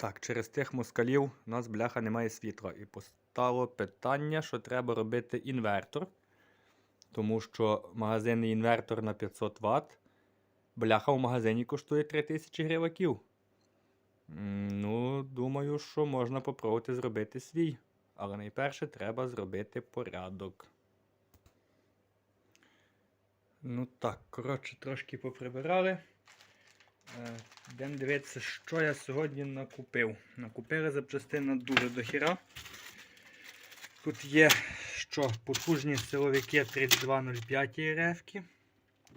Так, через тих москалів у нас бляха немає світла. І постало питання, що треба робити інвертор. Тому що магазинний інвертор на 500 Вт. Бляха в магазині коштує 3000 гриваків. Ну, думаю, що можна попробувати зробити свій. Але найперше треба зробити порядок. Ну так, коротше, трошки поприбирали. Е, Йдемо дивитися, що я сьогодні накупив. Накупили запчастин дуже дохіра. Тут є що, потужні силовики 3205 РФ.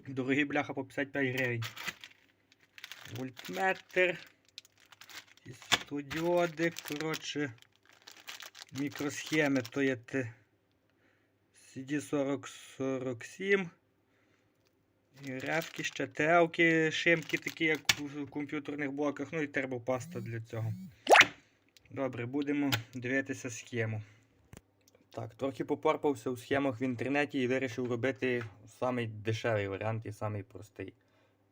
Дорогі бляха по 55 гривень. Вольтметр. Студіоди, коротше, мікросхеми, то є те CD4047. Ревки, ще шимки, такі, як у комп'ютерних блоках, ну і тербопаста для цього. Добре, будемо дивитися схему. Так, трохи попорпався у схемах в інтернеті і вирішив робити самий дешевий варіант і самий простий,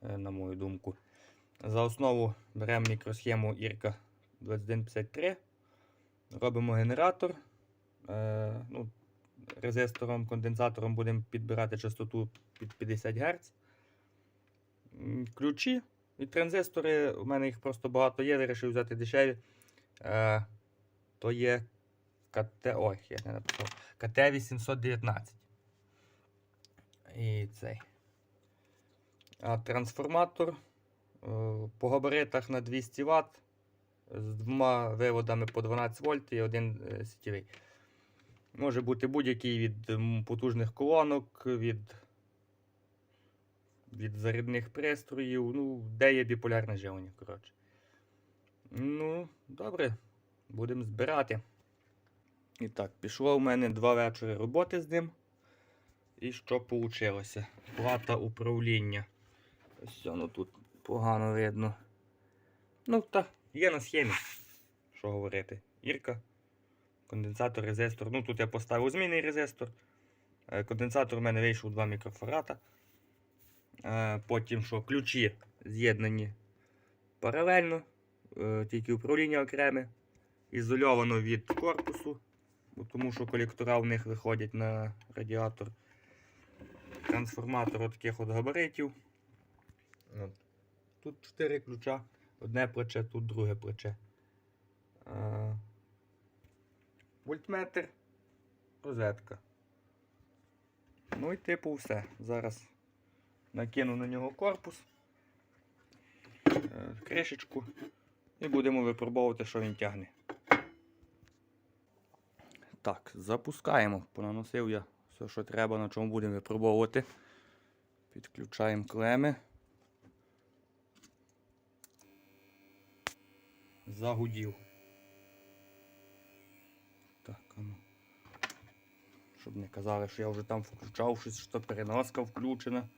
е, на мою думку. За основу беремо мікросхему Ірка 2153. Робимо генератор. Е, ну, резистором, конденсатором будемо підбирати частоту під 50 Гц. Ключі і транзистори, у мене їх просто багато є, вирішив взяти дешеві. Е, то є КТ. Ой, я не написав. КТ-819. І цей. А трансформатор е, по габаритах на 200 Вт з двома виводами по 12 вольт і один е, сітєвий. Може бути будь-який від потужних колонок, від, від зарядних пристроїв, ну, де є біполярне живлення, коротше. Ну, добре, будемо збирати. І так, пішло у мене два вечори роботи з ним. І що вийшло? Плата управління. Ось воно тут погано видно. Ну, та, є на схемі. Що говорити? Ірка. Конденсатор, резистор. Ну тут я поставив змінний резистор. Е, Конденсатор у мене вийшов 2 мікрофарата. Е, Потім що ключі з'єднані паралельно, е, тільки управління окреме. Ізольовано від корпусу, тому що колектора в них виходять на радіатор. Трансформатор таких от габаритів. Тут 4 ключа, одне плече, тут друге плече. Вольтметр, розетка. Ну і типу все. Зараз накину на нього корпус, е, кришечку і будемо випробовувати, що він тягне. Так, запускаємо. Понаносив я все, що треба, на чому будемо випробовувати. Підключаємо клеми. Загудів. Так, ну. Щоб не казали, що я вже там включав щось, що переноска включена.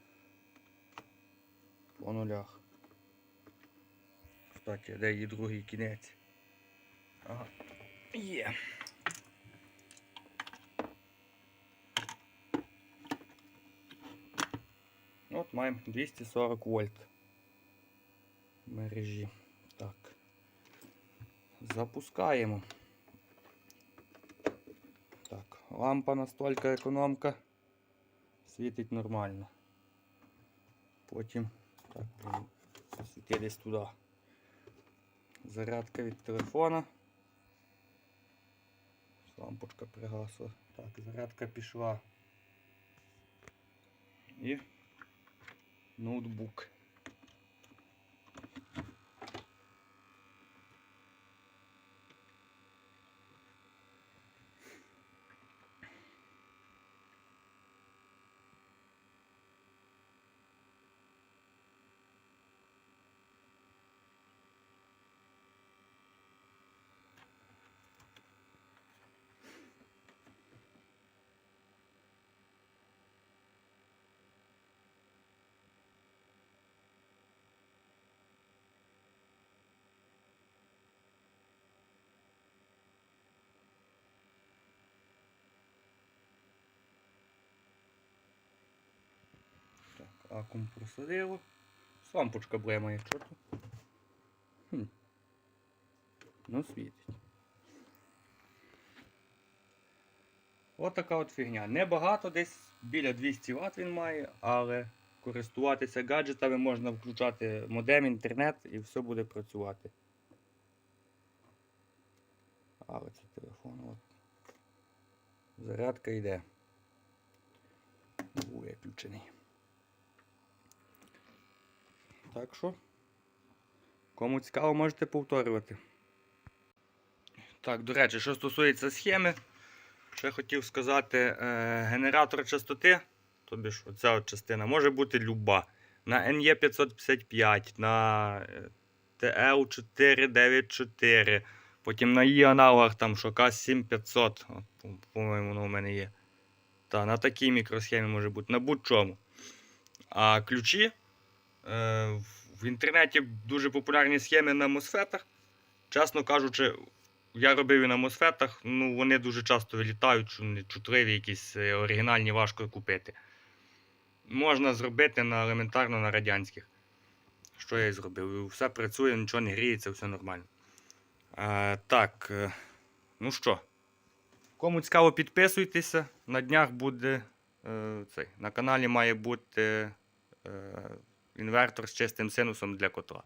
По нулях. Кстати, де її другий кінець? Ага. Є. От маємо 240 вольт мережі. Так. Запускаємо. Так, лампа настільки економка. Світить нормально. Потім так, блін, світи десь туди. Зарядка від телефона. Лампочка пригасла. Так, зарядка пішла. І ноутбук. Акум просадило. Лампочка блемає, чорту. Хм. Ну, світить. От така от фігня. Небагато, десь біля 200 Вт він має, але користуватися гаджетами можна включати модем, інтернет і все буде працювати. Але це телефон. От. Зарядка йде. Був виключений. Так що, кому цікаво, можете повторювати. Так, до речі, що стосується схеми, ще хотів сказати, е, генератор частоти, тобі ж оця частина, може бути люба. На NE555, на е, TL494, потім на її аналогах там що КАЗ7500, по-моєму, воно у мене є. Та, на такій мікросхемі може бути, на будь-чому. А ключі. Е, в- інтернеті дуже популярні схеми на мосфетах. Чесно кажучи, я робив і на мосфетах, ну вони дуже часто вилітають, чутливі, якісь е, оригінальні важко купити. Можна зробити на елементарно на радянських. Що я і зробив. Все працює, нічого не гріється, все нормально. Е, так, ну що, кому цікаво, підписуйтеся. На днях буде цей, на каналі має бути. Інвертор з чистим синусом для котла.